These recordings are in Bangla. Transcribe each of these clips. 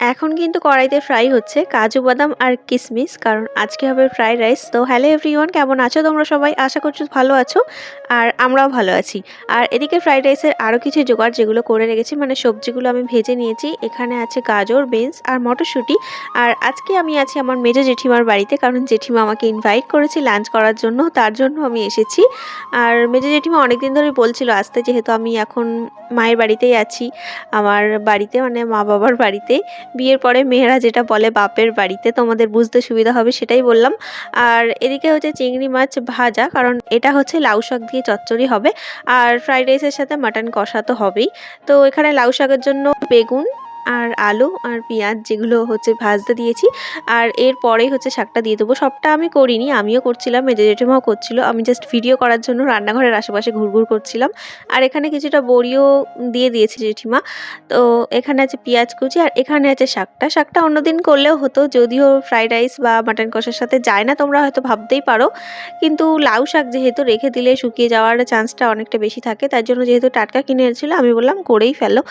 এখন কিন্তু কড়াইতে ফ্রাই হচ্ছে কাজু বাদাম আর কিশমিশ কারণ আজকে হবে ফ্রাইড রাইস তো হ্যালো এভরিওয়ান কেমন আছো তোমরা সবাই? আশা করছ ভালো আছো আর আমরাও ভালো আছি। আর এদিকে ফ্রাইড রাইসের আরও কিছু জোগাড় যেগুলো করে রেখেছি মানে সবজিগুলো আমি ভেজে নিয়েছি। এখানে আছে গাজর বিনস আর মটরশুঁটি। আর আজকে আমি আছি আমার মেজো জেঠিমার বাড়িতে, কারণ জেঠিমা আমাকে ইনভাইট করেছি লাঞ্চ করার জন্য, তার জন্য আমি এসেছি। আর মেজো জেঠিমা অনেকদিন ধরে বলছিল আসতে, যেহেতু আমি এখন মায়ের বাড়িতেই আছি, আমার বাড়িতে মানে মা বাবার বাড়িতে বিয়ের পরে মেয়েরা যেটা বলে বাপের বাড়িতে, তোমাদের বুঝতে সুবিধা হবে সেটাই বললাম। আর এদিকে হচ্ছে চিংড়ি মাছ ভাজা, কারণ এটা হচ্ছে লাউ শাক দিয়ে চচ্চড়ি হবে। আর ফ্রাইড রাইসের সাথে মাটন কষা তো হবেই। তো এখানে লাউ শাকের জন্য বেগুন আর আলু আর পেঁয়াজ যেগুলো হচ্ছে ভাজতে দিয়েছি। আর এরপরেই হচ্ছে শাকটা দিয়ে দেবো। সবটা আমি করিনি, আমিও করছিলাম মেজে জেঠিমাও করছিল। আমি জাস্ট ভিডিও করার জন্য রান্নাঘরের আশেপাশে ঘুরঘুর করছিলাম। আর এখানে কিছুটা বড়িও দিয়ে দিয়েছে জেঠিমা। তো এখানে আছে পেঁয়াজ কুচি আর এখানে আছে শাকটা। শাকটা অন্যদিন করলেও হতো, যদিও ফ্রাইড রাইস বা মাটন কষার সাথে যায় না, তোমরা হয়তো ভাবতেই পারো। কিন্তু লাউ শাক যেহেতু রেখে দিলে শুকিয়ে যাওয়ার চান্সটা অনেকটা বেশি থাকে, তার জন্য যেহেতু টাটকা কিনে এনেছিল, আমি বললাম করেই ফেলো।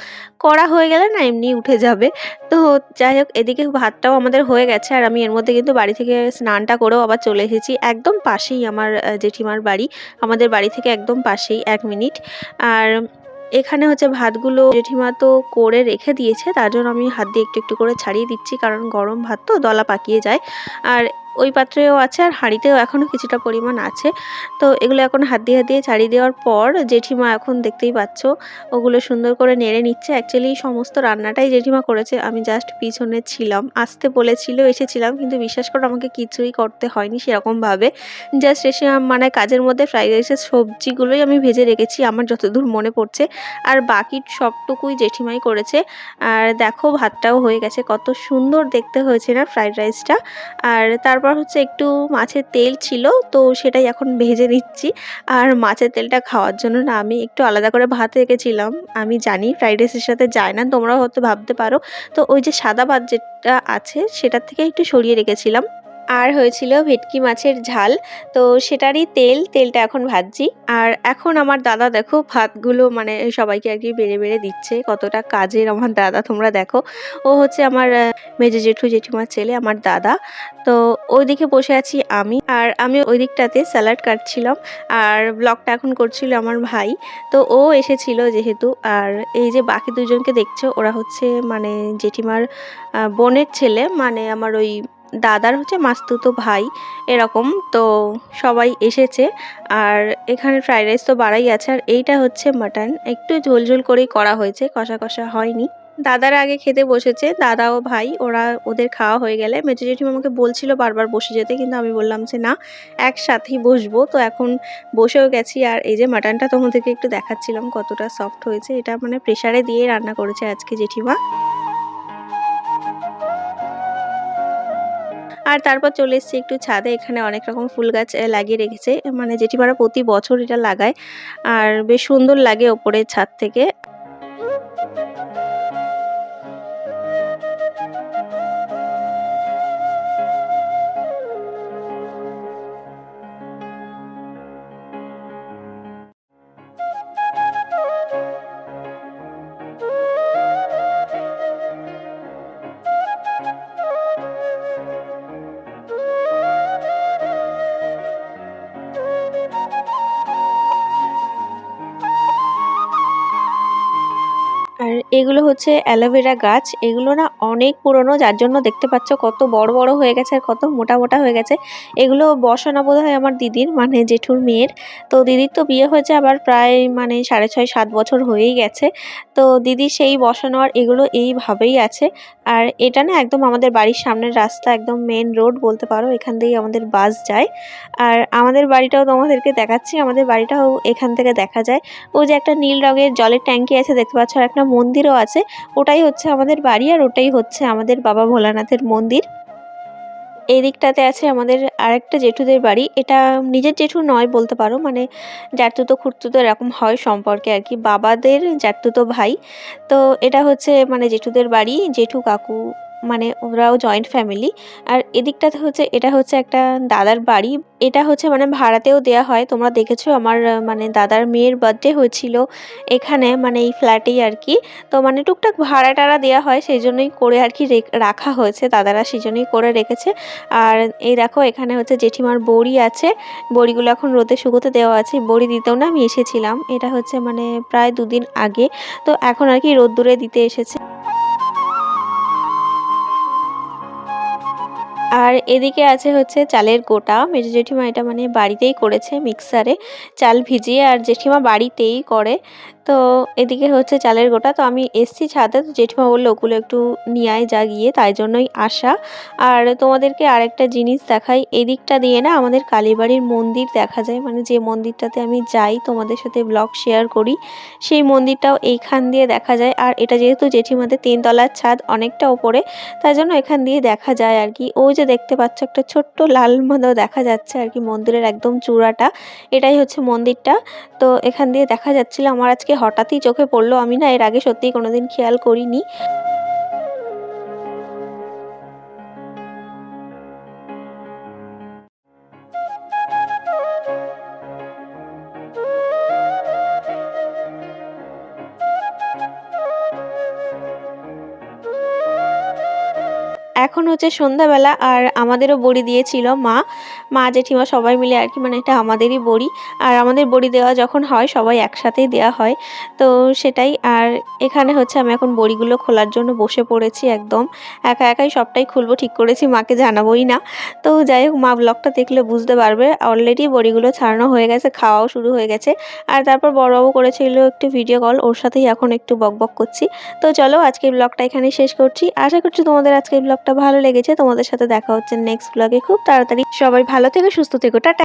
করা হয়ে গেলে না, এমনি যাবে। তো যাই হোক, এদিকে ভাতটাও আমাদের হয়ে গেছে আর আমি এর মধ্যে কিন্তু বাড়ি থেকে স্নানটা করেও আবার চলে এসেছি। একদম পাশেই আমার জেঠিমার বাড়ি। আমাদের বাড়ি থেকে একদম পাশেই, এক মিনিট। আর এখানে হচ্ছে ভাতগুলো জেঠিমা তো করে রেখে দিয়েছে, তার জন্য আমি হাত দিয়ে একটু একটু করে ছাড়িয়ে দিচ্ছি, কারণ গরম ভাত তো দলা পাকিয়ে যায়। আর ওই পাত্রেও আছে আর হাঁড়িতেও এখনও কিছুটা পরিমাণ আছে। তো এগুলো এখন হাত দিয়ে হাত দিয়ে ছাড়িয়ে দেওয়ার পর জেঠিমা এখন দেখতেই পাচ্ছ, ওগুলো সুন্দর করে নেড়ে নিচ্ছে। অ্যাকচুয়ালি সমস্ত রান্নাটাই জেঠিমা করেছে। আমি জাস্ট পিছনে ছিলাম, আসতে বলেছিল, এসেছিলাম, কিন্তু বিশ্বাস করো আমাকে কিছুই করতে হয়নি সেরকমভাবে। জাস্ট এসে মানে কাজের মধ্যে ফ্রাইড রাইসের সবজিগুলোই আমি ভেজে রেখেছি, আমার যতদূর মনে পড়ছে। আর বাকি সবটুকুই জেঠিমাই করেছে। আর দেখো ভাতটাও হয়ে গেছে, কত সুন্দর দেখতে হয়েছে না ফ্রাইড রাইসটা আর তারপর হচ্ছে একটু মাছের তেল ছিল, তো সেটাই এখন ভেজে নিচ্ছি। আর মাছের তেলটা খাওয়ার জন্য না আমি একটু আলাদা করে ভাত রেখেছিলাম। আমি জানি ফ্রাইড রাইসের সাথে যায় না, তোমরাও হয়তো ভাবতে পারো। তো ওই যে সাদা ভাত যেটা আছে, সেটার থেকে একটু সরিয়ে রেখেছিলাম। আর হয়েছিল ভেটকি মাছের ঝাল। তো সেটারই তেল, তেলটা এখন ভাজছি। আর এখন আমার দাদা দেখো, ভাতগুলো মানে সবাইকে আর কি বেড়ে বেড়ে দিচ্ছে। কতটা কাজের আমার দাদা, তোমরা দেখো। ও হচ্ছে আমার মেজে জেঠু জেঠিমার ছেলে, আমার দাদা। তো ওইদিকে বসে আছি আমি। আর আমি ওই দিকটাতে স্যালাড কাটছিলাম। আর ব্লগটা এখন করছিল আমার ভাই। তো ও এসেছিল যেহেতু। আর এই যে বাকি দুজনকে দেখছ, ওরা হচ্ছে মানে জেঠিমার বোনের ছেলে। মানে আমার ওই দাদার হচ্ছে মাস্তুতো ভাই, এরকম। তো সবাই এসেছে। আর এখানে ফ্রাইড রাইস তো বাড়াই আছে। আর এইটা হচ্ছে মাটন। একটু ঝোল ঝোল করেই করা হয়েছে। কষা কষা হয়নি। দাদারা আগে খেতে বসেছে। দাদা ও ভাই, ওরা ওদের খাওয়া হয়ে গেলে। মেজো জেঠিমা আমাকে বলছিল বারবার বসে যেতে, কিন্তু আমি বললাম যে, না, একসাথেই বসবো। তো এখন বসেও গেছি। আর এই যে মাটনটা তোমাদেরকে একটু দেখাচ্ছিলাম কতটা সফট হয়েছে। এটা মানে প্রেশারে দিয়ে রান্না করেছে আজকে জেঠিমা। আর তারপর চলে এসেছি একটু ছাদে, এখানে অনেক রকম ফুল গাছ লাগিয়ে রেখেছে। মানে যেটি জেঠিমারা প্রতি বছর এটা লাগায়। আর বেশ সুন্দর লাগে ওপরে ছাদ থেকে। এগুলো হচ্ছে অ্যালোভেরা গাছ। এগুলো না অনেক পুরনো, যার জন্য দেখতে পাচ্ছ কত বড় বড় হয়ে গেছে আর কত মোটা মোটা হয়ে গেছে। এগুলো বসানো বোধ হয় আমার দিদির মানে জেঠুর মেয়ের। তো দিদির তো বিয়ে হয়েছে আবার প্রায় মানে সাড়ে ছয়, সাত বছর হয়েই গেছে। তো দিদি সেই বসানো আর এগুলো এইভাবেই আছে। আর এটা না একদম আমাদের বাড়ির সামনের রাস্তা, একদম মেন রোড বলতে পারো, এখান থেকেই আমাদের বাস যায়। আর আমাদের বাড়িটাও তোমাদেরকে দেখাচ্ছি, আমাদের বাড়িটাও এখান থেকে দেখা যায়। ওই যে একটা নীল রঙের জলের ট্যাঙ্কি আছে, দেখতে পাচ্ছ, আর একটা মন্দিরও আছে। ওটাই হচ্ছে আমাদের বাড়ি আর ওটাই হচ্ছে আমাদের বাবা ভোলানাথের মন্দির। এই দিকটাতে আছে আমাদের আরেকটা জেঠুদের বাড়ি। এটা নিজের জেঠু নয় বলতে পারো মানে জাতুতো খুঁড়তুতো এরকম হয় সম্পর্কে আর কি। বাবাদের জাতুতো ভাই। তো এটা হচ্ছে মানে জেঠুদের বাড়ি, জেঠু কাকু মানে ওরাও জয়েন্ট ফ্যামিলি আর এদিকটাতে হচ্ছে, এটা হচ্ছে একটা দাদার বাড়ি। এটা হচ্ছে মানে ভাড়াতেও দেয়া হয়। তোমরা দেখেছ আমার মানে দাদার মেয়ের বার্থডে হয়েছিল এখানে মানে এই ফ্ল্যাটেই আর কি। তো মানে টুকটাক ভাড়া টাড়া দেওয়া হয়, সেই জন্যই করে আর কি রেখ- হয়েছে। দাদারা সেই জন্যই করে রেখেছে। আর এই দেখো, এখানে হচ্ছে জেঠিমার বড়ি আছে। বড়িগুলো এখন রোদে শুকোতে দেওয়া আছে। বড়ি দিতেও না, আমি এসেছিলাম। এটা হচ্ছে মানে প্রায় দুদিন আগে। তো এখন আর কি রোদ্দুরে দিতে এসেছে। আর এদিকে আছে হচ্ছে চালের গোটা। মেজো জেঠিমা এটা মানে বাড়িতেই করেছে মিক্সারে চাল ভিজিয়ে আর জেঠিমা বাড়িতেই করে। তো এদিকে হচ্ছে চালের গোটা। তো আমি এসছি ছাদে, তো জেঠিমা বলল ওগুলো একটু নিয়ে যা গিয়ে, তাই জন্যই আসা। আর তোমাদেরকে আরেকটা জিনিস দেখাই, এদিকটা দিয়ে না আমাদের কালীবাড়ির মন্দির দেখা যায়। মানে যে মন্দিরটাতে আমি যাই, তোমাদের সাথে ব্লগ শেয়ার করি, সেই মন্দিরটাও এইখান দিয়ে দেখা যায়। আর এটা যেহেতু জেঠিমাদের তিনতলার ছাদ, অনেকটা ওপরে, তাই জন্য এখান দিয়ে দেখা যায় আর কি। ওই যে দেখতে পাচ্ছ, একটা ছোট্ট লাল মতো দেখা যাচ্ছে আর কি, মন্দিরের একদম চূড়াটা। এটাই হচ্ছে মন্দিরটা। তো এখান দিয়ে দেখা যাচ্ছিল। আমার আজকে হঠাৎই চোখে পড়ল আমি না এর আগে সত্যিই কোনোদিন খেয়াল করিনি। এখন হচ্ছে সন্ধ্যাবেলা আর আমাদেরও বড়ি দিয়েছিল মা। মা, জেঠিমা সবাই মিলে আর কি মানে এটা আমাদেরই বড়ি। আর আমাদের বড়ি দেওয়া যখন হয়, সবাই একসাথেই দেওয়া হয়। তো সেটাই, আর এখানে হচ্ছে আমি এখন বড়িগুলো খোলার জন্য বসে পড়েছি একদম। একা একাই সবটাই খুলবো, ঠিক করেছি, মাকে জানাবোই না। তো যাই হোক, মা ব্লগটা দেখলে বুঝতে পারবে। অলরেডি বড়িগুলো ছাড়ানো হয়ে গেছে, খাওয়াও শুরু হয়ে গেছে। আর তারপর বড়বাবু করেছিল একটু ভিডিও কল ওর সাথেই এখন একটু বকবক করছি। তো চলো, আজকের ব্লগটা এখানেই শেষ করছি। আশা করছি তোমাদের আজকের ব্লগটা ভালো লেগেছে। তোমাদের সাথে দেখা হচ্ছে নেক্সট ব্লগে খুব তাড়াতাড়ি সবাই ভালো থেকে, সুস্থ থেকো। টাটা।